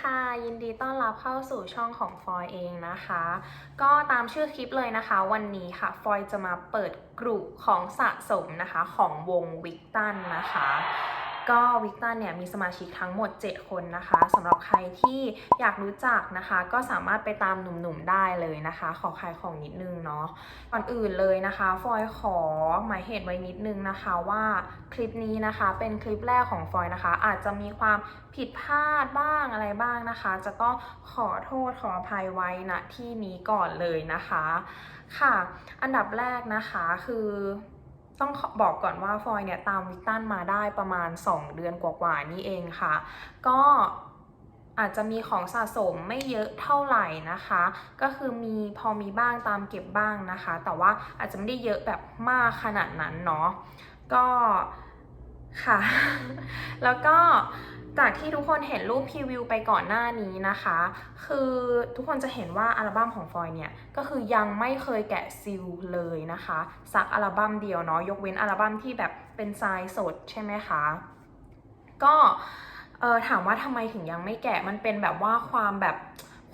ค่ะ ยินดีต้อนรับเข้าสู่ช่องของฟอยเองนะคะ ก็ตามชื่อคลิปเลยนะคะ วันนี้ค่ะ ฟอยจะมาเปิดกลุ่มของสะสมนะคะของวงวิกตันนะคะ ก็วิกตันเนี่ยมีสมาชิกทั้งหมด 7 คนนะคะสำหรับใครที่อยากรู้จักนะคะ ก็สามารถไปตามหนุ่มๆได้เลยนะคะ ขอขายของนิดนึงเนาะก่อนอื่นเลยนะคะฟอยขอหมายเหตุไว้นิดนึงนะคะว่าคลิปนี้นะคะเป็นคลิปแรกของฟอยนะคะ อาจจะมีความผิดพลาดบ้างอะไรบ้างนะคะ จะต้องขอโทษขออภัยไว้ณที่นี้ก่อนเลยนะคะค่ะ อันดับแรกนะคะคือ ต้องบอกก่อนว่าฟอยเนี่ยตามวิกตันมาได้ประมาณ 2 เดือนกว่าๆนี่เองค่ะ ก็อาจจะมีของสะสมไม่เยอะเท่าไหร่นะคะ ก็คือมีพอมีบ้างตามเก็บบ้างนะคะ แต่ว่าอาจจะไม่ได้เยอะแบบมากขนาดนั้นเนาะก็ค่ะ แล้วก็ จากที่ทุกคนเห็นรูปพรีวิวไปก่อนหน้านี้นะคะ คือทุกคนจะเห็นว่าอัลบั้มของฟอยเนี่ยก็คือยังไม่เคยแกะซิลเลยนะคะสักอัลบั้มเดียวเนาะยกเว้นอัลบั้มที่แบบเป็นทรายสดใช่ไหมคะ ก็เออถามว่าทำไมถึงยังไม่แกะมันเป็นแบบว่าความแบบ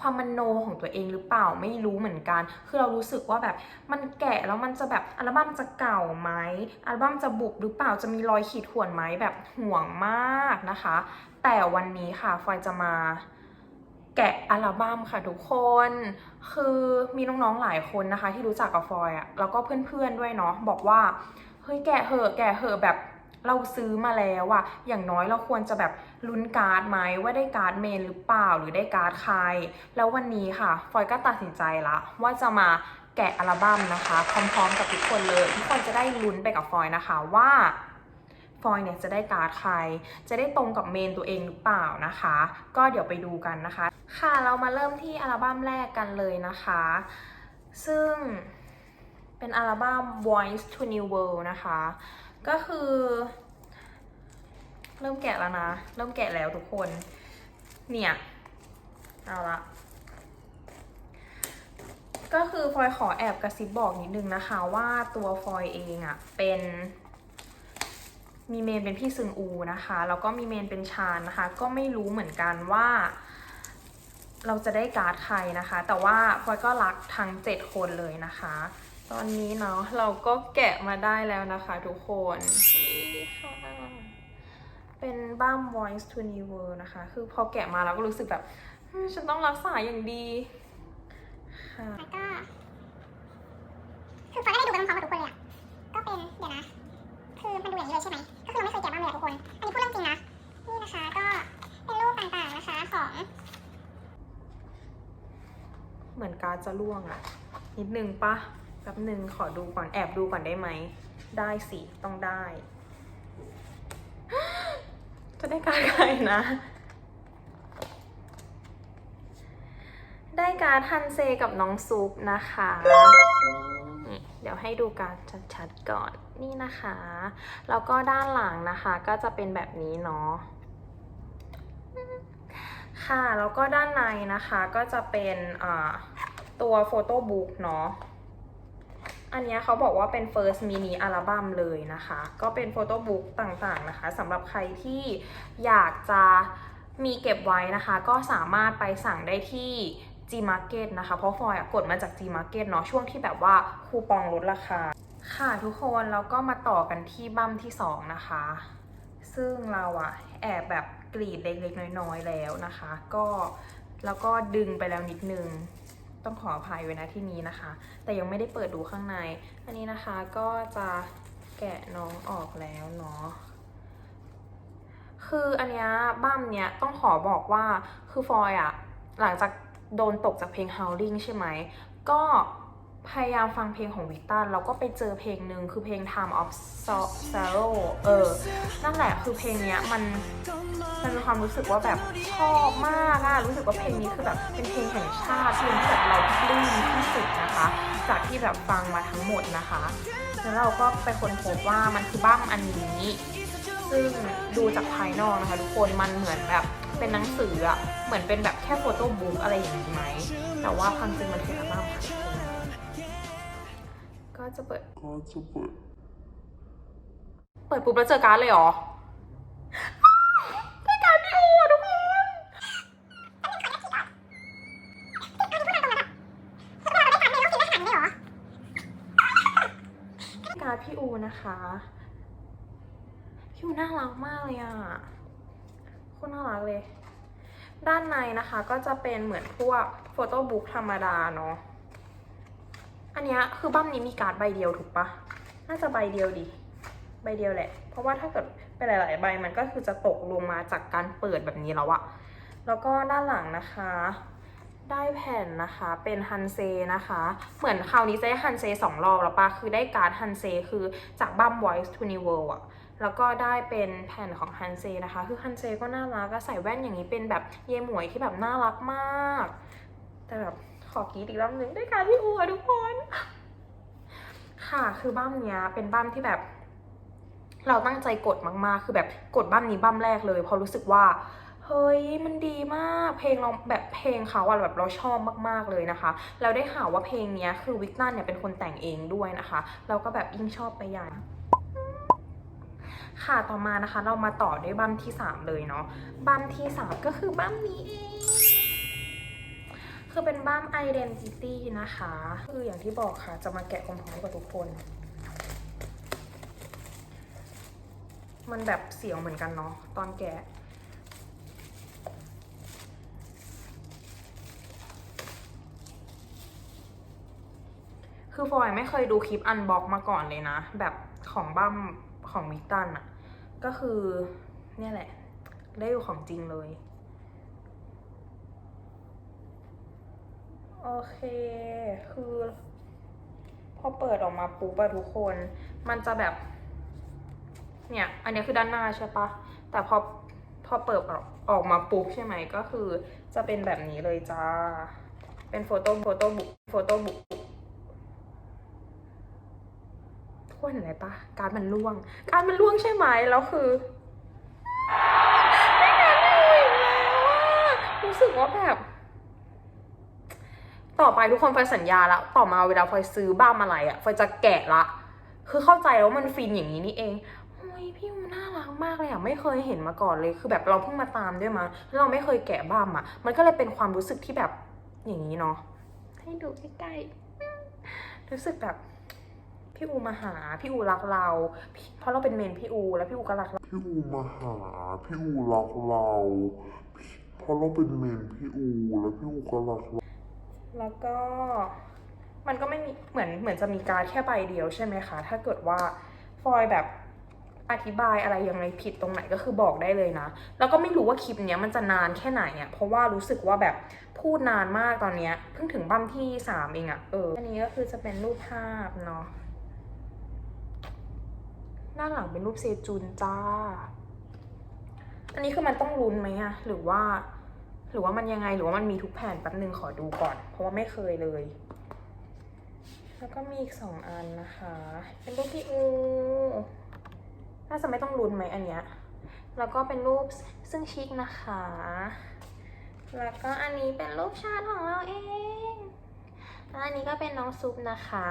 ความมโนของตัวเองหรือเปล่าไม่รู้เหมือนกัน คือเรารู้สึกว่าแบบมันแกะแล้วมันจะแบบอัลบั้มจะเก่าไหมอัลบั้มจะบุบหรือเปล่าจะมีรอยขีดข่วนไหมแบบห่วงมากนะคะ แต่วันนี้ค่ะฟอยจะมาแกะอัลบั้มค่ะทุกคน คือมีน้องๆหลายคนนะคะ ที่รู้จักกับฟอยอะแล้วก็เพื่อนๆด้วยเนาะบอกว่าเฮ้ยแกะเหอะแกะเหอะแบบ เราซื้อมาแล้วอะอย่างน้อยเราควรจะแบบลุ้นการ์ดไหมว่าได้การ์ดเมนหรือเปล่าหรือได้การ์ดใคร แล้ววันนี้ค่ะ ฟอยก็ตัดสินใจละว่าจะมาแกะอัลบั้มนะคะพร้อมๆกับทุกคนเลยทุกคนจะได้ลุ้นไปกับฟอยนะคะว่าฟอยเนี่ยจะได้การ์ดใคร จะได้ตรงกับเมนตัวเองหรือเปล่านะคะ ก็เดี๋ยวไปดูกันนะคะ ค่ะเรามาเริ่มที่อัลบั้มแรกกันเลยนะคะ ซึ่ง เป็นอัลบั้ม Voice to New World นะคะ ก็คือ เริ่มแกะแล้วนะ เริ่มแกะแล้วทุกคน เนี่ย เอาละก็คือฟอยขอแอบกระซิบบอกนิดนึงนะคะว่าตัวฟอยเองอะ่ะเป็นมีเมนเป็นพี่ซึงอูนะคะ แล้วก็มีเมนเป็นชานนะคะ ก็ไม่รู้เหมือนกันว่า เราจะได้การ์ดใครนะคะ แต่ว่าพลอยก็รักทั้ง 7 คนเลยนะคะ ตอนนี้เนาะเราก็แกะมาได้แล้วนะคะทุกคนนี่ค่ะเป็นบ้าม Voice to New World นะคะ คือพอแกะมาเราก็รู้สึกแบบเฮ้ยฉันต้องรักษาอย่างดีค่ะแล้วก็คือฟอยก็ได้ดูไปพร้อมๆกับทุกคนเลยอะก็เป็นเดี๋ยวนะ คือมันดูอย่างนี้เลยใช่ไหมก็คือเราไม่เคยแกะบ้างเลยอะทุกคน อันนี้พูดเรื่องจริงนะนี่นะคะก็เป็นรูปต่างๆนะคะของ เหมือนการดจะล่วงอะนิดนึงปะ แป๊บหนึ่งขอดูก่อนแอบดูก่อนได้ไหม ได้สิ ต้องได้ จะได้การดใครนะ ได้การดฮันเซกับน้องซุปนะคะ เดี๋ยวให้ดูการชัดๆก่อนนี่นะคะ แล้วก็ด้านหลังนะคะ ก็จะเป็นแบบนี้เนาะค่ะ แล้วก็ด้านในนะคะก็จะเป็นตัวโฟโต้บุ๊กเนาะ อันนี้เขาบอกว่าเป็น first mini อัลบั้มเลยนะคะ ก็เป็นโฟโต้บุ๊กต่างๆนะคะสำหรับใครที่อยากจะมีเก็บไว้นะคะ ก็สามารถไปสั่งได้ที่ G Market นะคะ เพราะฟอยกดมาจาก G Market เนาะช่วงที่แบบว่าคูปองลดราคา ค่ะทุกคนแล้วก็มาต่อกันที่บั้มที่ 2 นะคะ ซึ่งเราอะแอบแบบกรีดเล็กๆ น้อยๆ แล้วนะคะ ก็แล้วก็ดึงไปแล้วนิดนึง ต้องขออภัยไว้นะที่นี้นะคะ แต่ยังไม่ได้เปิดดูข้างใน อันนี้นะคะก็จะแกะน้องออกแล้วเนาะคืออันเนี้ยบ้ามเนี้ยต้องขอบอกว่าคือฟอยอะหลังจากโดนตกจากเพลง Howling ใช่ไหมก็ พยายามฟังเพลงของวิกตันแล้วก็ไปเจอเพลงหนึ่งคือเพลง Time of Sorrow เออ นั่นแหละคือเพลงเนี้ยมันมันมีความรู้สึกว่าแบบชอบมากอะรู้สึกว่าเพลงนี้คือแบบเป็นเพลงแห่งชาติเพลงที่แบบเราปลื้มที่สุดนะคะ จากที่แบบฟังมาทั้งหมดนะคะ แล้วเราก็ไปค้นพบว่ามันคือบ้ามอันนี้ซึ่งดูจากภายนอกนะคะทุกคนมันเหมือนแบบเป็นหนังสืออะเหมือนเป็นแบบแค่โฟโต้บุ๊กอะไรอย่างนี้ไหมแต่ว่าความจริงมันคืออัลบั้มค่ะ็จะเปิด ก็จะเปิด เปิดปุ๊บแล้วเจอการ์ดเลยหรอการพี่โอทุกคน การพี่โอนะคะ พี่โอน่ารักมากเลยอะคนน่ารักเลย ด้านในนะคะก็จะเป็นเหมือนพวกโฟโต้บุ๊กธรรมดาเนาะ อันเนี้ยคือบั้มนี้มีการ์ดใบเดียวถูกปะน่าจะใบเดียวดิใบเดียวแหละ เพราะว่าถ้าเกิดเป็นหลาย ๆ ใบมันก็คือจะตกลงมาจากการเปิดแบบนี้แล้วอะแล้วก็ด้านหลังนะคะ ได้แผ่นนะคะเป็นฮันเซนะคะ เหมือนคราวนี้จะได้ฮันเซสองรอบแล้วปะคือได้การ์ดฮันเซคือจากบัม Voice to New World อะแล้วก็ได้เป็นแผ่นของฮันเซนะคะ คือฮันเซก็น่ารักก็ใส่แว่นอย่างนี้เป็นแบบเยหมวยที่แบบน่ารักมาก แต่แบบ ขอกรีดอีกรอบหนึ่งได้การดพี่อูอะทุกคน ค่ะคือบ้ามเนี้ยเป็นบ้ามที่แบบ เราตั้งใจกดมากๆ คือแบบกดบ้ามนี้บ้ามแรกเลยพราะรู้สึกว่าเฮ้ยมันดีมากเพลงเราแบบเพลงเขาอะแบบเราชอบมากๆเลยนะคะ เราได้ข่าวว่าเพลงเนี้ยคือวิกตันเนี่ยเป็นคนแต่งเองด้วยนะคะ เราก็แบบยิ่งชอบไปใหญ่ค่ะต่อมานะคะเรามาต่อด้วยบัมที่ 3 เลยเนาะบัมที่ 3 ก็คือบัมนี้เอง คือเป็นบ้าม Identity นะคะ คืออย่างที่บอกค่ะจะมาแกะพร้อมๆกับทุกคน มันแบบเสียวเหมือนกันเนาะตอนแกะคือฟอยไม่เคยดูคลิปอันบ็อกมาก่อนเลยนะ แบบของบ้ามของวิตันอะก็คือเนี่ยแหละ ได้ดูของจริงเลย โอเค คือ พอเปิดออกมาปุ๊บอะทุกคน มันจะแบบ เนี่ย อันนี้คือด้านหน้าใช่ปะ แต่พอ พอเปิดออกออกมาปุ๊บใช่ไหม ก็คือจะเป็นแบบนี้เลยจ้า เป็นโฟโต้ โฟโต้บุ๊ก โฟโต้บุ๊กทุกคนเห็นอะไรปะ การมันร่วง การมันร่วงใช่ไหม แล้วคือไม่งั้นเลยอีกแล้วรู้สึกว่าแบบ ต่อไปทุกคนฟอยสัญญาละต่อมาเวลาฟอยซื้อบ้ามอะไรอะฟอยจะแกะละ คือเข้าใจแล้ววามันฟินอย่างนี้นี่เองโอ้ยพี่อูน่ารักมากเลยอะไม่เคยเห็นมาก่อนเลย คือแบบเราเพิ่งมาตามด้วยมาแล้วเราไม่เคยแกะบ้ามอะมันก็เลยเป็นความรู้สึกที่แบบอย่างนี้เนาะให้ดูใกล้ๆรู้สึกแบบพี่อูมาหา พี่อูรักเราพี่เพราะเราเป็นเมนพี่อู แล้วพี่อูก็รักเรา พี่อูมาหา พี่อูรักเราพี่เพราะเราเป็นเมนพี่อู แล้วพี่อูก็รักเรา แล้วก็มันก็ไม่มีเหมือนเหมือนจะมีการแค่ใบเดียวใช่ไหมคะ ถ้าเกิดว่าฟอยแบบอธิบายอะไรยังไงผิดตรงไหนก็คือบอกได้เลยนะ แล้วก็ไม่รู้ว่าคลิปเนี้ยมันจะนานแค่ไหนอะ่ะเพราะว่ารู้สึกว่าแบบพูดนานมากตอนเนี้ยเพิ่งถึงบั้มที่สามเองอะ่ะเอออันนี้ก็คือจะเป็นรูปภาพเนาะด้านหลังเป็นรูปเซจุนจ้า อันนี้คือมันต้องลุ้นไหมอะหรือว่า หรือว่ามันยังไงหรือว่ามันมีทุกแผ่นแป๊บนึงขอดูก่อน เพราะว่าไม่เคยเลย แล้วก็มีอีกสองอันนะคะ เป็นรูปพี่อูน่าจะไม่ต้องลุ้นไหมอันเนี้ยแล้วก็เป็นรูปซึ่งชิคนะคะ แล้วก็อันนี้เป็นรูปชาติของเราเองอันนี้ก็เป็นน้องซุปนะคะ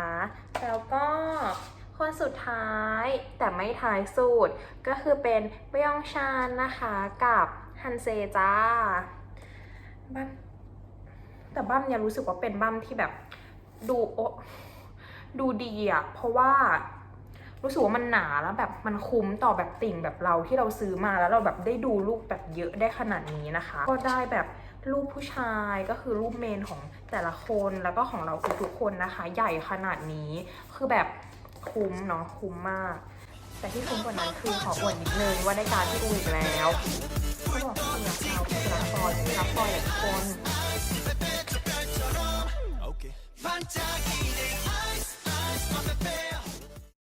แล้วก็คนสุดท้ายแต่ไม่ท้ายสุดก็คือเป็นเบยองชานนะคะกับฮันเซจ้า บั้มแต่บั้มเนี่ยรู้สึกว่าเป็นบั้มที่แบบดูโอดูดีอะเพราะว่ารู้สึกว่ามันหนาแล้วแบบมันคุ้มต่อแบบติ่งแบบเราที่เราซื้อมาแล้วเราแบบได้ดูรูปแบบเยอะได้ขนาดนี้นะคะ ก็ได้แบบรูปผู้ชายก็คือรูปเมนของแต่ละคนแล้วก็ของเราทุกๆคนนะคะ ใหญ่ขนาดนี้คือแบบคุ้มเนาะคุ้มมาก แต่ที่คุ้มกว่านั้นคือขออวดนิดนึงว่าได้การที่อูอีกแล้ว ต่อยนะครับต่อยคน